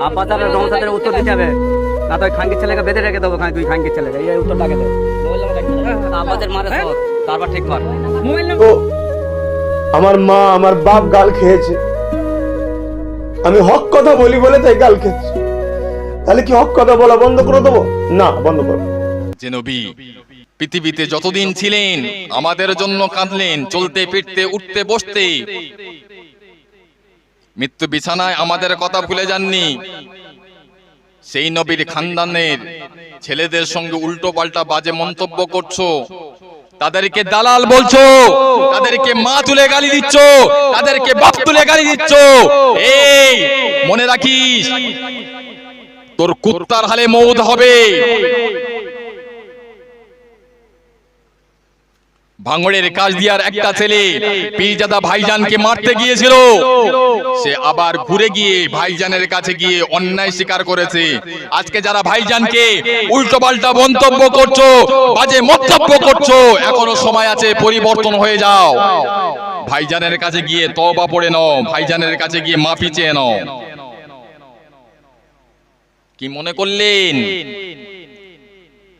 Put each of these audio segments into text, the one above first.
রমসাদের উত্তর দিতে হবে। না তো ওই খাঙ্কির ছেলেকে বেঁধে রেখে দেবো তুই খাঙ্কির ছেলেকে। এই দে। আব্বাসের মারে তারপর ঠিক কর। তো আমার মা আমার বাপ গাল খেয়েছে। আমি হক কথা বলি বলে তাই গাল খেয়েছে। তাহলে কি হক কথা বলা বন্ধ করে দেবো? না বন্ধ করো। যে নবী পৃথিবীতে যতদিন ছিলেন আমাদের জন্য কাঁদলেন চলতে ফিরতে উঠতে বসতে। মৃত্যু বিছানায় আমাদের কথা ভুলে যাননি। সেই নবীর খানদানের ছেলেদের সঙ্গে উল্টো পাল্টা বাজে মন্তব্য করছ। তাদেরকে দালাল বলছো, তাদেরকে মা তুলে গালি দিচ্ছ, তাদেরকে বাপ তুলে গালি দিচ্ছ। এই, মনে রাখিস, তোর কুত্তার হালে মৌত হবে। ভাঙড়ের কাজ দিয়ার একটা ছেলে পীরজাদা ভাইজানকে মারতে গিয়েছিল। সে আবার ঘুরে গিয়ে ভাইজানের কাছে গিয়ে অন্যায় স্বীকার করেছে। আজকে যারা ভাইজানকে উল্টো পাল্টা মন্তব্য করছ বাজে মন্তব্য করছ এখনও সময় আছে পরিবর্তন হয়ে যাও। ভাইজানের কাছে গিয়ে তবা পড়ে নাও ভাইজানের কাছে গিয়ে মাফি চেয়ে নাও। কি মনে করলেন?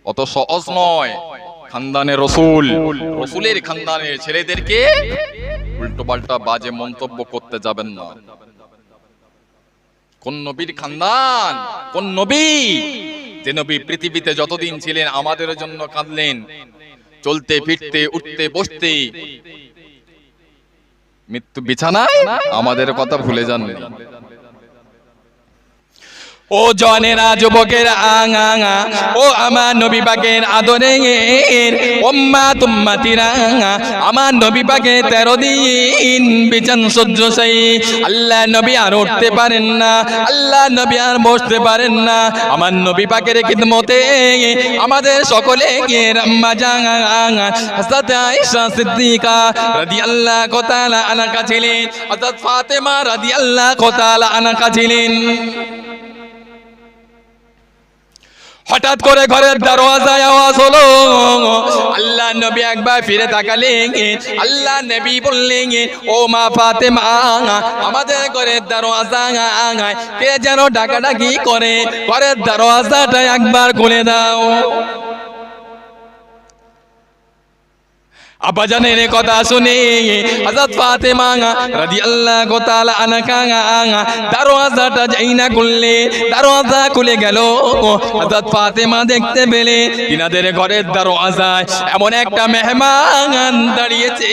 অত সহজ নয়। খানদানের রসুল। রসুলের খানদানের ছেলেদেরকে উল্টো পাল্টা বাজে মন্তব্য করতে যাবেন না। কোন নবীর খানদান, কোন নবী যে নবী পৃথিবীতে যতদিন ছিলেন আমাদের জন্য কাঁদলেন, চলতে ফিরতে, উঠতে বসতে, মৃত্যু বিছানায় আমাদের কথা ভুলে যাননি। ও জনেরা যুবকের আঙা ও আমার নবী পাকের আদরের ওম্মা তুম্মাতিরা আমার নবী পাকে তেরো দিন বিছান সহ্য সেই। আল্লাহ নবী আর উঠতে পারেন না। আল্লাহ নবী আর বসতে পারেন না। আমার নবী পাকের খিদমতে আমাদের সকলে সিদ্দিকা রাদিয়াল্লাহু তাআলা আনহা ছিলেন। হযরত ফাতেমা রাদিয়াল্লাহু তাআলা আনহা ছিলেন। হঠাৎ করে ঘরের দরওয়াজায় আওয়াজ হলো, আল্লাহ নবী একবার ফিরে তাকালেন, আল্লাহ নবী বললেন, ও মা ফাতেমা, আমাদের ঘরের দরওয়াজা, কে যেন ডাকাডাকি করে, ঘরের দরওয়াজাটা একবার খুলে দাও। আব্বাজানের কথা শুনে হযরত ফাতেমা রাদিয়াল্লাহু তাআলা আনহা দরওয়াজাটা যাই না খুললে দরওয়াজা খুলে গেল হযরত ফাতেমা দেখতে পেলে তিনাদের ঘরের দরওয়াজায় এমন একটা মেহমান দাঁড়িয়েছে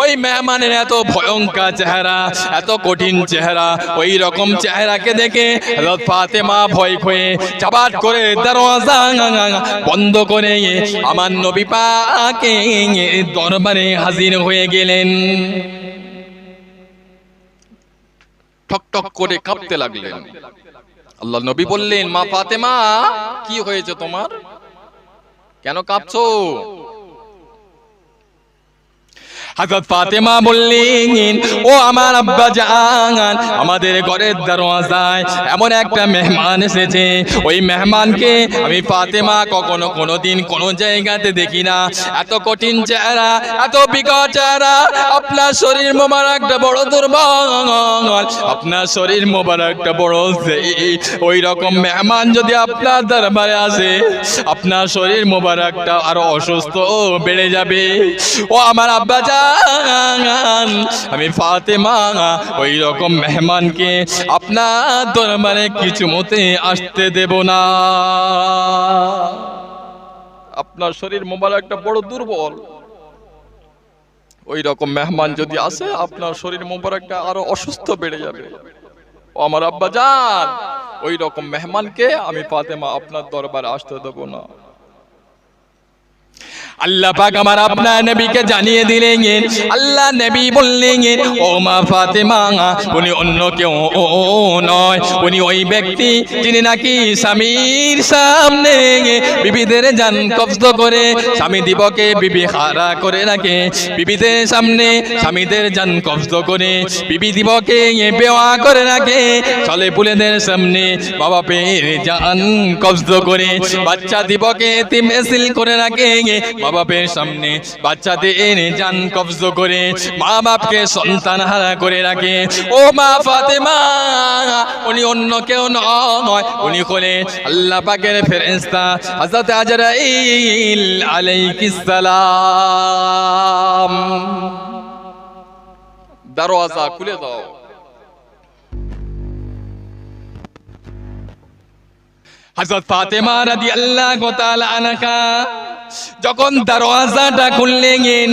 ওই মেহমানের এত ভয়ঙ্কর চেহারা এত কঠিন চেহারা ওই রকম চেহারাকে দেখে হযরত ফাতেমা ভয় খেয়ে চাবাট করে দরওয়াজা বন্ধ করে আমার নবী পাকে দরবারে হাজির হয়ে গেলেন। ঠক ঠক করে কাঁপতে লাগলেন। আল্লাহ নবী বললেন, মা ফাতেমা, কি হয়েছে তোমার? কেন কাঁপছো? হযরত ফাতেমা বললেন, ও আমার আব্বা জান আমাদের ঘরের দরওয়াজায় এমন একটা মেহমান এসেছে। ওই মেহমানকে আমি ফাতেমা কখনো কোনো দিন কোনো জায়গাতে দেখি না। এত কঠিন চেহারা, এত বিকট চেহারা, আপনার শরীর মোবারকটা বড় দুর্বল, আপনার শরীর মোবারকটা বড় ওই রকম মেহমান যদি আপনার দরবারে আসে, আপনার শরীর মোবারকটা আরও অসুস্থ বেড়ে যাবে। ও আমার আব্বা জান আমি ফাতেমা, ওই রকম মেহমানকে আপনার দরবারে কিছু মতে আসতে দেব না। আপনার শরীর মোবারকটা বড় দুর্বল। ওই রকম মেহমান যদি আসে, আপনার শরীর মোবারকটা আরও অসুস্থ বেড়ে যাবে। ও আমার আব্বা যান ওই রকম মেহমানকে আমি ফাতেমা আপনার দরবারে আসতে দেব না। আল্লাহ পাক আমার আপনার নবীকে জানিয়ে দিলেন আল্লাহ নবী বললেন ও মা ফাতেমা, উনি অন্য কেউ ও নয়। উনি ওই ব্যক্তি যিনি নাকি স্বামীর সামনে বিবিদের জান কব্জ করে, স্বামী দিবকে বিবি হারা করে রাখে। বিবিদের সামনে স্বামীদের জান কব্জ করে, বিবি দিবকে বেওয়া করে রাখে। চলে পুলেদের সামনে বাবা পেয়ে জান কব্জ করে, বাচ্চা দিবকে তিমেসিল করে রাখে মা বাপের সামনে বাচ্চাদের জান কবজ করে মা বাপকে সন্তান হারা করে রাখে। ও মা ফাতেমা, উনি অন্য কেউ নয়, উনি হলেন আল্লাহ পাকের ফেরেশতা হযরত আজরাইল আলাইহিস সালাম। দরওয়াজা খুলে দাও। হযরত ফাতেমা রাদিয়াল্লাহু তাআলা আনহা যখন দরওয়াজাটা খুললেন,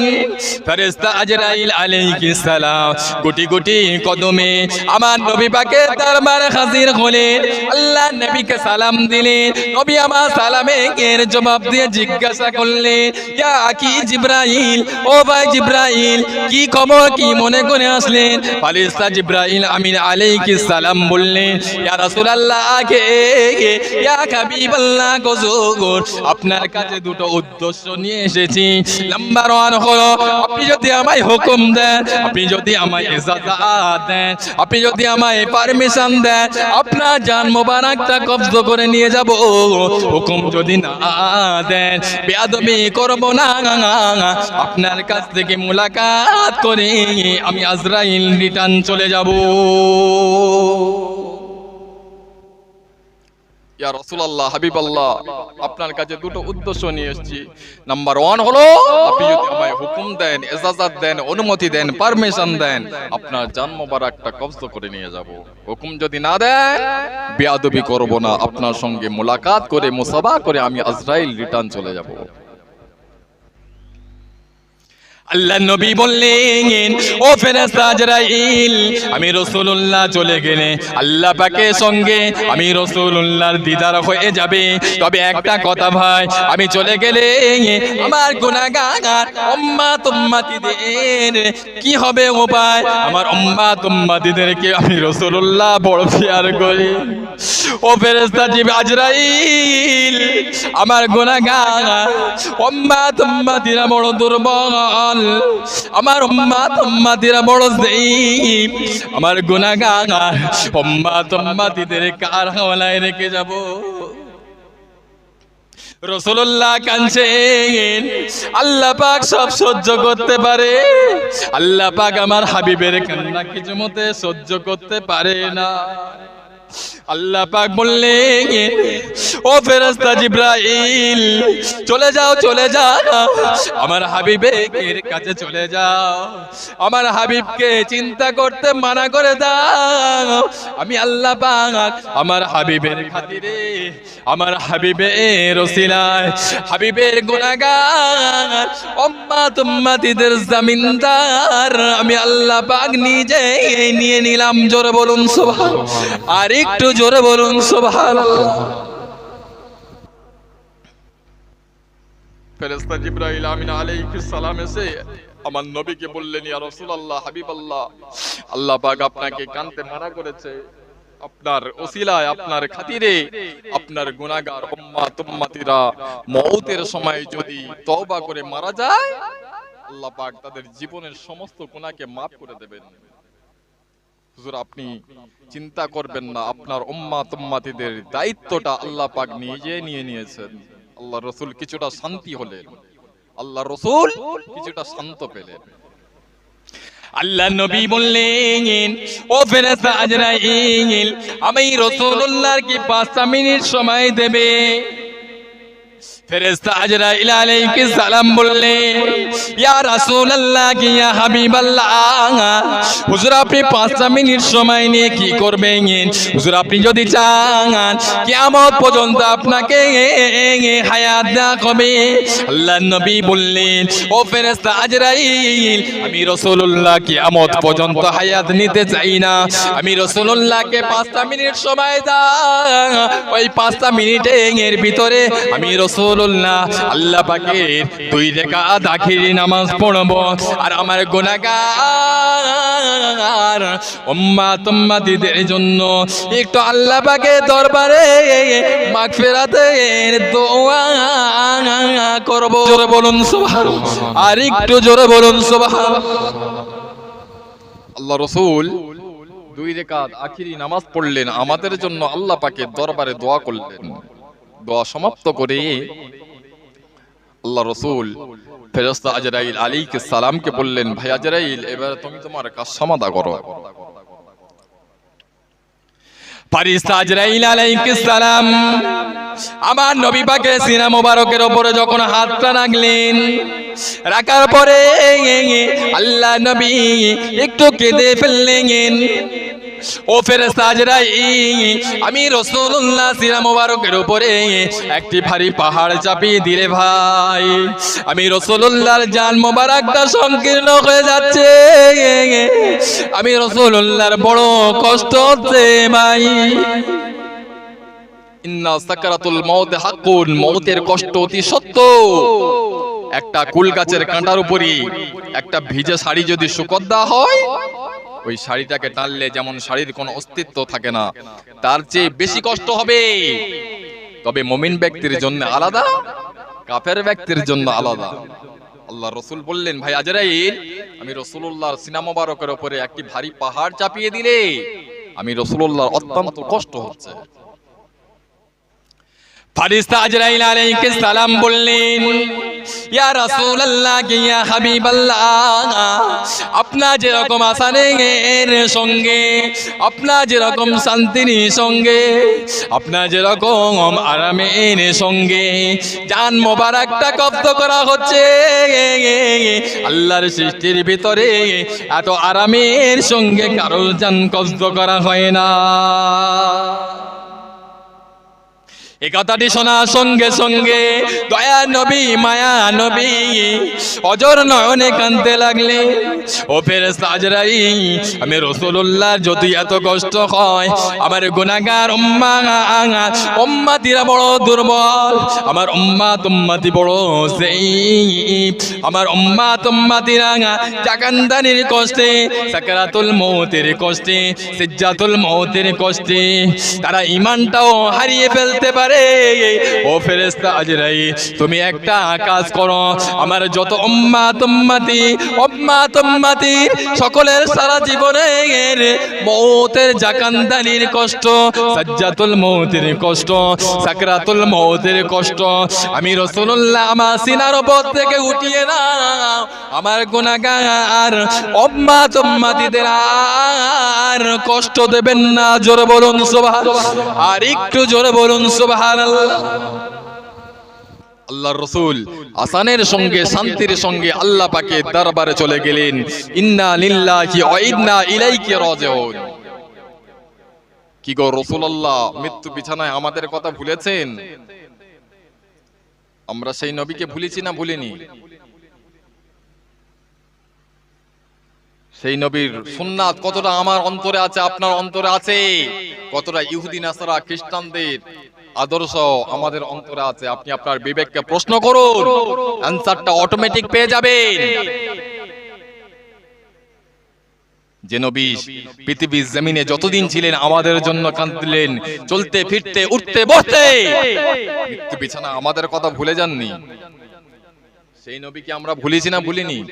ফেরেশতা আজরাইল আলাইহিস সালাম গুটি গুটি কদমে আমার নবী পাকের দরবারে হাজির হলেন। আল্লাহ নবীকে সালাম দিলেন, নবী আমার সালামে এর জবাব দিয়ে জিজ্ঞাসা করলেন, ইয়া কি জিব্রাইল, ও ভাই জিব্রাইল, কি খবর, কি মনে করে আসলেন? ফারিস্তা জিব্রাইল আমিন আলাইহিস সালাম বললেন, ইয়া রাসূলুল্লাহ, আগে ইয়া হাবিবাল্লাহ গজুর আপনার কাছে দুটো উদ্দেশ্য নিয়ে এসেছি। নাম্বার ওয়ান হলো, আপনি যদি আমায় হুকুম দেন, আপনি যদি আমায় ইজাজত দেন, আপনি যদি আমায় পারমিশন দেন, আপনার জান মোবারকটা কবজ করে নিয়ে যাব। হুকুম যদি না দেন, বেয়াদবি করব না। আপনার কাছ থেকে মুলাকাত করে আমি আজরাইল রিটার্ন চলে যাব। ইয়া রাসূলুল্লাহ, হাবিবাল্লাহ, আপনার কাছে দুটো উদ্দেশ্য নিয়ে এসেছি। নাম্বার ওয়ান হলো, আপনি যদি আমায় হুকুম দেন ইজাজত দেন, অনুমতি দেন পারমিশন দেন, আপনার জান মোবারকটা কবজ করে নিয়ে যাব। হুকুম যদি না দেন, বেয়াদবি করব না। আপনার সঙ্গে মোলাকাত করে মুসাবা করে আমি আজরাইল রিটার্ন চলে যাব। আল্লাহ নবী বললেন, ও ফেরেশতা আজরাইল আমি রাসূলুল্লাহ চলে গেলে আল্লাহ পাকের সঙ্গে আমি রাসূলুল্লাহর দিদার হয়ে যাবে। তবে একটা কথা ভাই, আমি চলে গেলে আমার গুনাহগার উম্মাত উম্মতিদের কি হবে উপায় আমার উম্মাত উম্মতিদেরকে আমি রাসূলুল্লাহ বড় ফিয়ার করি। ও ফেরেশতা জিব আজরাইল আমার গুনাহগার উম্মাত উম্মতিরা বড় দুর্বল। আমার উম্মাত উম্মাতিরা বড় জয়ীব আমার গুনাহগার উম্মাত উম্মাতিদের কার হাওলায় রেখে যাব। রসুল্লাহ কাঁদছেন, আল্লাহ পাক সব সহ্য করতে পারে। আল্লাহ পাক আমার হাবিবের কান্না কিছু মতে সহ্য করতে পারে না। আল্লাহ পাক বললেন, ও ফেরেশতা জিব্রাইল, চলে যাও চলে যাও। আমার হাবিবের কাছে চলে যাও। আমার হাবিবকে চিন্তা করতে মানা করে দাও। আমি আল্লাহ পাক আমার হাবিবের খাতিরে, আমার হাবিবের ওসিলায়, হাবিবের গুনাহগার, উম্মাত উম্মাতিদের জমিনদার আমি আল্লাহ পাক নিজে নিয়ে নিলাম। জোরে বলুন, সুবহান। আর একটু জোরে বলুন করেছে। আপনার আপনার খাতিরে, আপনার সময় যদি তওবা করে মারা যায়, আল্লাহ তাদের জীবনের সমস্ত গুনাহকে maaf করে দেবেন। হুজুর, আপনি চিন্তা করবেন না, আপনার উম্মাত উম্মাতিদের দায়িত্বটা আল্লাহ পাক নিজে নিয়ে নিয়েছেন। আল্লাহ রসুল কিছুটা শান্তি হলেন। আল্লাহ রসুল কিছুটা শান্ত পেলেন। আল্লাহ নবী বললেন, ও ফেরেশতা আজরাইল, আমি রাসূলুল্লাহর কি 5 মিনিট সময় দেবে? ফেরেশতা আজরাইল আলাইহিস সালাম বললেন, ইয়া রাসূলুল্লাহ, কি হাবিবাল্লাহ? হুজুর, আপনি 5 মিনিট সময় নিয়ে কি করবেন? হুজুর, আপনি যদি চান, কিয়ামত পর্যন্ত হায়াত আমি রাসূলুল্লাহ, কিয়ামত পর্যন্ত হায়াত নিতে চাই না। আমি রাসূলুল্লাহকে 5 মিনিট সময় দাও। ওই 5 মিনিটের ভিতরে আমি আল্লাহ আখিরি নামাজ পড়ব। আর আমার উম্মাত উম্মাতিদের জন্য একটু আল্লাহ পাকের দরবারে দোয়া করব। জোরে বলুন সুবহান আর একটু জোরে বলুন আল্লাহ রসুল দুই রেখাত আখিরি নামাজ পড়লেন। আমাদের জন্য আল্লাহ পাকে দরবারে দোয়া করলেন। দোয়া সমাপ্ত করে। আল্লাহ রসুল ফেরস্তা আজরাইল আলীকে সালামকে বললেন, ভাই আজরাইল, এবার তুমি তোমার কাজ সমাধা করো। আজরাইল আলাইহিস আমার নবী পাকের সিনা মোবারকের উপরে যখন হাতটা রাখলেন রাখার পরে আল্লাহ নবী একটু কেঁদে ফেললেন। ও আমি রাসূলুল্লাহ সিনা মোবারকের উপরে একটি ভারী পাহাড় চাপিয়ে দিলে ভাই। আমি রাসূলুল্লাহর জান মোবারকটা সংকীর্ণ হয়ে যাচ্ছে। আমি রাসূলুল্লাহর বড় কষ্ট হচ্ছে ভাই। কষ্ট অতি সত্য। একটা কুল গাছের কাঁটার উপরই একটা ভিজে শাড়ি যদি দেওয়া হয় ওই শাড়িটাকে টানলে যেমন শাড়ির কোনো অস্তিত্ব থাকে না, তার চেয়ে বেশি কষ্ট হবে। তবে মমিন ব্যক্তির জন্য আলাদা, কাফের ব্যক্তির জন্য আলাদা। আল্লাহ রসুল বললেন, ভাই আজরাইল, আমি রসুল্লাহর সিনা মোবারকের উপরে একটি ভারী পাহাড় চাপিয়ে দিলে, আমি রসুল্লাহর অত্যন্ত কষ্ট হচ্ছে। ফারিস্তা আজরাইল আলাইহিস সালাম বললেন ইয়া রাসূলুল্লাহ, ইয়া হাবিবাল্লাহ আপনার যেরকম আসানের সঙ্গে আপনার যেরকম শান্তির সঙ্গে আপনার যেরকম আরামের সঙ্গে, জান মোবারকটা কব্দ করা হচ্ছে। আল্লাহর সৃষ্টির ভিতরে এত আরামের সঙ্গে কারোর জান কব্দ করা হয় না। এ কথাটি শোনার সঙ্গে সঙ্গে। দয়া নবী, মায়া নবী, অজর নয়নে কানতে লাগলে। ও ফের সাজরাই আমি রসুল্লাহ যদি এত কষ্ট হয়, আমার গুনাগার উম্মা, উম্মাতিরা বড় দুর্বল। আমার উম্মা তুম্মাতি বড় সেই। আমার উম্মা তুম্মাতিরা জাকান্দানির কষ্টে, সাকারাতুল মৌতের কষ্টে, সিজ্জাতুল মৌতের কষ্টে। তারা ইমানটাও হারিয়ে ফেলতে পারে। ও ফেরেস্তা আজরাই তুমি একটা কাজ করো। আমার যত উম্মা তুম্মাতি উম্মা তুম্মাতি সকলের সারা জীবনের মৌতের জাকান্দানির কষ্ট, সাজ্জাতুল মৌতের কষ্ট, সাকরাতুল মৌতের কষ্ট। আমি রসুল্লাহ আমার সিনার উপর থেকে উঠিয়ে না আমার গুনাগার উম্মা তুম্মাতিদের আর কষ্ট দেবেন না। জোরে বলুন সুবহান আর একটু জোরে বলুন সুবহানাল্লাহ। আল্লাহর রসুল আসানের সঙ্গে, শান্তির সঙ্গে আল্লাহ পাকে দরবারে চলে গেলেন। ইন্না কি গো রাসূলুল্লাহ, মৃত্যু বিছানায় আমাদের কথা ভুলেছেন? আমরা সেই নবীকে ভুলেছি না ভুলিনি? সেই নবীর সুন্নাত কতটা আমার অন্তরে আছে, আপনার অন্তরে আছে? কতটা ইহুদিন নাসারা, খ্রিস্টানদের আদর্শ আমাদের অন্তরে আছে। আপনি আপনার বিবেককে প্রশ্ন করুন। অ্যান্সারটা অটোমেটিক পেয়ে যাবেন। যে নবী পৃথিবীর জমিনে যতদিন ছিলেন, আমাদের জন্য কাঁদলেন। চলতে, ফিরতে, উঠতে, বসতে। বিছানা আমাদের কথা ভুলে যাননি। সেই নবীকে আমরা ভুলেছি না, ভুলিনি।